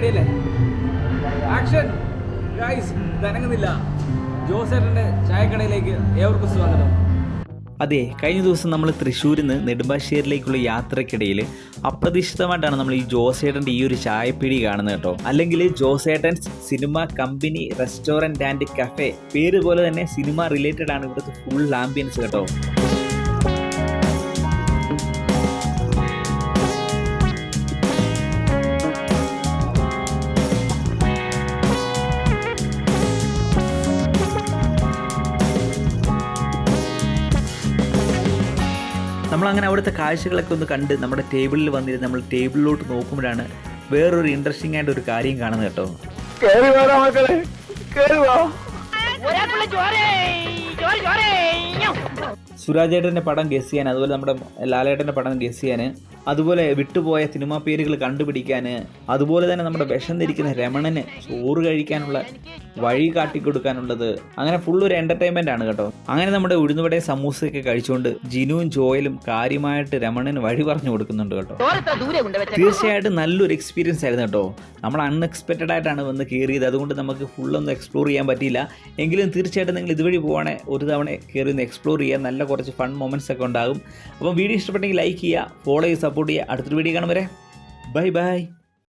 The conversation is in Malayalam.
റെഡിയല്ലേ ആക്ഷൻ ഗൈസ് ഇതനങ്ങുന്നില്ല. ജോസേട്ടന്റെ ചായക്കടയിലേക്ക് ഏവർക്കും സ്വാഗതം. അതെ കഴിഞ്ഞ ദിവസം നമ്മൾ തൃശ്ശൂരിൽ നിന്ന് നെടുമ്പാശ്ശേരിയിലേക്കുള്ള യാത്രക്കിടയിൽ അപ്രതീക്ഷിതമായിട്ടാണ് നമ്മൾ ഈ ജോസേട്ടന്റെ ഈ ഒരു ചായപ്പീടി കാണുന്നത് കേട്ടോ. അല്ലെങ്കിൽ Josettan's cinema company restaurant and cafe പേര് പോലെ തന്നെ സിനിമ റിലേറ്റഡ് ആണ് ഇവിടുത്തെ ഫുൾ ആംബിയൻസ് കേട്ടോ. നമ്മളങ്ങനെ അവിടുത്തെ കാഴ്ചകളൊക്കെ ഒന്ന് കണ്ട് നമ്മുടെ ടേബിളിൽ വന്നിരുന്ന് നമ്മൾ ടേബിളിലോട്ട് നോക്കുമ്പോഴാണ് വേറൊരു ഇൻട്രസ്റ്റിംഗ് ആയിട്ട് ഒരു കാര്യം കാണുന്നത് കേട്ടോ. സുരാജേട്ടന്റെ പടം ഗസ് ചെയ്യാൻ അതുപോലെ നമ്മുടെ ലാലേട്ടന്റെ പടം ഗസ് ചെയ്യാൻ അതുപോലെ വിട്ടുപോയ സിനിമാ പേരുകൾ കണ്ടുപിടിക്കാൻ അതുപോലെ തന്നെ നമ്മുടെ വിഷം ധരിക്കുന്ന രമണന് ചോറ് കഴിക്കാനുള്ള വഴി കാട്ടിക്കൊടുക്കാനുള്ളത്. അങ്ങനെ ഫുൾ ഒരു എന്റർടൈൻമെന്റ് ആണ് കേട്ടോ. അങ്ങനെ നമ്മുടെ ഉഴുന്നുവടയും സമൂസയൊക്കെ കഴിച്ചുകൊണ്ട് ജിനുവും ജോയലും കാര്യമായിട്ട് രമണന് വഴി പറഞ്ഞു കൊടുക്കുന്നുണ്ട് കേട്ടോ. തീർച്ചയായിട്ടും നല്ലൊരു എക്സ്പീരിയൻസ് ആയിരുന്നു കേട്ടോ. നമ്മൾ അൺഎക്സ്പെക്റ്റഡ് ആയിട്ടാണ് വന്ന് കയറിയത് അതുകൊണ്ട് നമുക്ക് ഫുള്ളൊന്നും എക്സ്പ്ലോർ ചെയ്യാൻ പറ്റിയില്ല. എങ്കിലും തീർച്ചയായിട്ടും നിങ്ങൾ ഇതുവഴി പോകണേ ഒരു തവണ കയറി ഒന്ന് എക്സ്പ്ലോർ ചെയ്യാൻ നല്ല കുറച്ച് ഫൺ മൊമെന്റ്സ് ഒക്കെ ഉണ്ടാകും. അപ്പോൾ വീഡിയോ ഇഷ്ടപ്പെട്ടെങ്കിൽ ലൈക്ക് ചെയ്യുക ഫോളോ ചെയ്ത് സപ്പോർട്ട് ചെയ്യുക അടുത്തൊരു വീഡിയോ കാണും വരെ. Bye bye